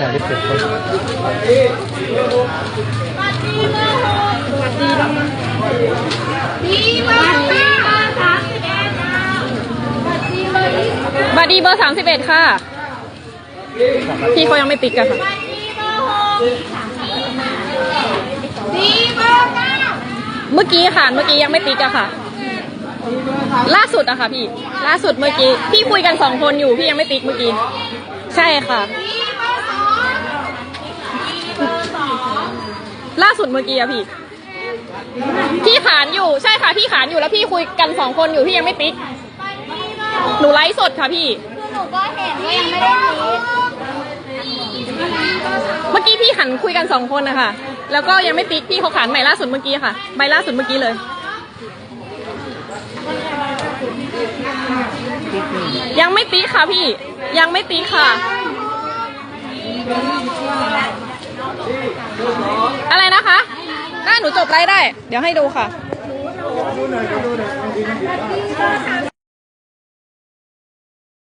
แต่ที่เป็นคนบัตรดีเบอร์สามสิบเอ็ดค่ะ พี่เขายังไม่ติ๊กอะค่ะเมื่อกี้ค่ะ เมื่อกี้ยังไม่ติ๊กอะค่ะ ล่าสุดอะค่ะพี่ ล่าสุดเมื่อกี้ พี่คุยกันสองคนอยู่ พี่ยังไม่ติ๊กเมื่อกี้ ใช่ค่ะ ล่าสุดเมื่อกี้อะพี่ พี่ขานอยู่ใช่ค่ะพี่ขานอยู่แล้วพี่คุยกันสองคนอยู่พี่ยังไม่ติ๊ก หนูไลฟ์สดค่ะพี่หนูก็เห็นว่ายังไม่ได้ติดเมื่อกี้พี่หันคุยกันสองคนนะคะแล้วก็ยังไม่ติ๊กพี่เขาขานใหม่ล่าสุดเมื่อกี้ค่ะใบล่าสุดเมื่อกี้เลยยังไม่ติ๊กค่ะพี่ ยังไม่ติ๊กค่ะ อะไรนะคะ ได้หนูจบไลค์ได้ เดี๋ยวให้ดูค่ะ